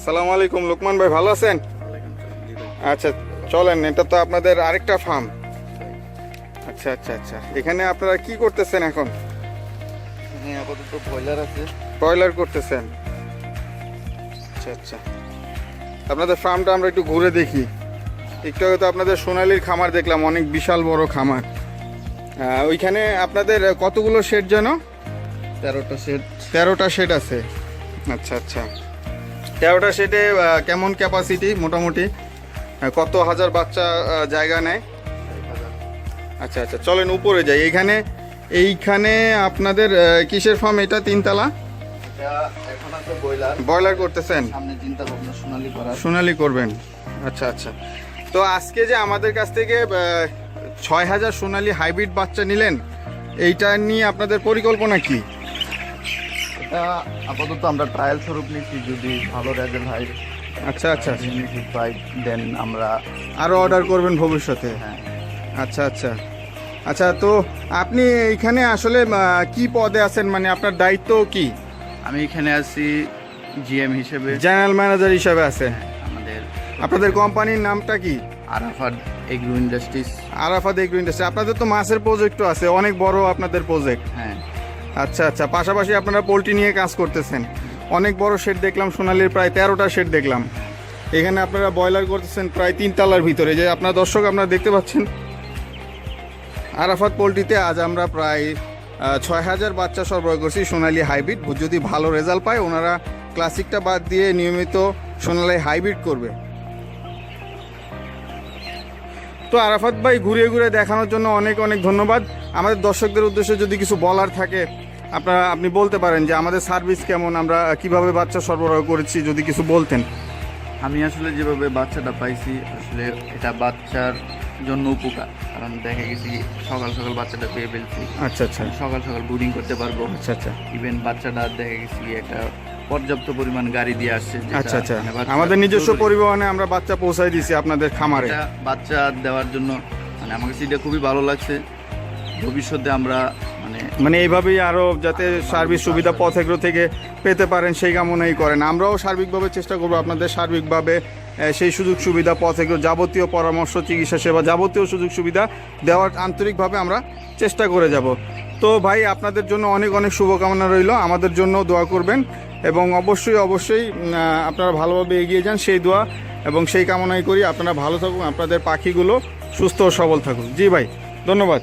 আসসালামু আলাইকুম লোকমান ভাই ভালো আছেন? আচ্ছা চলেন এটা তো আপনাদের আরেকটা ফার্ম আচ্ছা আচ্ছা আচ্ছা এখানে আপনারা কি করতেছেন এখন? আপাতত ব্রয়লার আছে। ব্রয়লার করতেছেন। আচ্ছা আচ্ছা আপনাদের ফার্মটা আমরা একটু ঘুরে দেখি। একটু আগে তো আপনাদের সোনালির খামার দেখলাম অনেক বিশাল বড় খামার। ওইখানে আপনাদের কতগুলো শেড যেন? তেরোটা সেট তেরোটা শেড আছে। আচ্ছা আচ্ছা তেরোটা শেডে কেমন ক্যাপাসিটি মোটামুটি? কত হাজার বাচ্চা জায়গা নেয়? আচ্ছা আচ্ছা চলেন উপরে যাই। এইখানে এইখানে আপনাদের কিসের ফার্ম এটা তিনতলা? এখন ব্রয়লার। করতেছেন? সোনালি করবেন। আচ্ছা আচ্ছা। তো আজকে যে আমাদের কাছ থেকে ছয় হাজার সোনালি হাইব্রিড বাচ্চা নিলেন এইটা নিয়ে আপনাদের পরিকল্পনা কি? এটা আপাতত আমরা ট্রায়াল স্বরূপ নিচ্ছি যদি ভালো রেজাল্ট হয় আচ্ছা আচ্ছা পাই দেন আমরা আরও অর্ডার করবেন ভবিষ্যতে? হ্যাঁ। আচ্ছা আচ্ছা। আচ্ছা তো আপনি এইখানে আসলে কি পদে আছেন? মানে আপনার দায়িত্ব কি? আমি এখানে আছি জিএম হিসেবে। জেনারেল ম্যানেজার হিসাবে আছেন আমাদের আপনাদের কোম্পানির নামটা কি? Arafat agro industries Arafat agro industry আপনাদের তো মাছের প্রজেক্টও আছে অনেক বড় আপনাদের প্রজেক্ট হ্যাঁ। আচ্ছা আচ্ছা। পাশাপাশি আপনারা পোলট্রি নিয়ে কাজ করতেছেন। অনেক বড় শেড দেখলাম, সোনালির প্রায় তেরোটা শেড দেখলাম। এখানে আপনারা ব্রয়লার করতেছেন প্রায় তিন তলার ভিতরে। যে আপনার দর্শক আপনারা দেখতে পাচ্ছেন, আরাফাত পোলট্রিতে আজ আমরা প্রায় ছয় হাজার বাচ্চা সরবরাহ করছি সোনালি হাইব্রিড। যদি ভালো রেজাল্ট পায়, ওনারা ক্লাসিকটা বাদ দিয়ে নিয়মিত সোনালি হাইব্রিড করবে। তো আরাফাত ভাই, ঘুরিয়ে ঘুরিয়ে দেখানোর জন্য অনেক অনেক ধন্যবাদ। আমাদের দর্শকদের উদ্দেশ্যে যদি কিছু বলার থাকে আপনারা আপনি বলতে পারেন যে আমাদের সার্ভিস কেমন আমরা কীভাবে বাচ্চা সরবরাহ করেছি যদি কিছু বলতেন। আমি আসলে যেভাবে বাচ্চাটা পাইছি আসলে এটা বাচ্চার জন্য উপকার। কারণ দেখা গেছি সকাল সকাল বাচ্চাটা পেয়ে ফেলছি। আচ্ছা আচ্ছা। সকাল সকাল বুডিং করতে পারব। আচ্ছা আচ্ছা। ইভেন বাচ্চাটা দেখা গেছি একটা পর্যাপ্ত পরিমাণ গাড়ি দিয়ে আসছে আচ্ছা আচ্ছা। মানে আমাদের নিজস্ব পরিবহনে আমরা বাচ্চা পৌঁছাই দিছি আপনাদের খামারে। বাচ্চা দেওয়ার জন্য মানে আমার কাছে এটা খুবই ভালো লাগছে। ভবিষ্যতে আমরা মানে মানে এইভাবেই আরও যাতে সার্বিক সুবিধা পথ এগ্রো থেকে পেতে পারেন সেই কামনাই করেন। আমরাও সার্বিকভাবে চেষ্টা করব আপনাদের সার্বিকভাবে সেই সুযোগ সুবিধা, পথ এগ্রো যাবতীয় পরামর্শ, চিকিৎসা সেবা যাবতীয় সুযোগ সুবিধা দেওয়ার আন্তরিকভাবে আমরা চেষ্টা করে যাব। তো ভাই, আপনাদের জন্য অনেক অনেক শুভকামনা রইল। আমাদের জন্য দোয়া করবেন এবং অবশ্যই অবশ্যই আপনারা ভালোভাবে এগিয়ে যান সেই দোয়া এবং সেই কামনাই করি। আপনারা ভালো থাকুন, আপনাদের পাখিগুলো সুস্থ ও সবল থাকুন জি ভাই, ধন্যবাদ।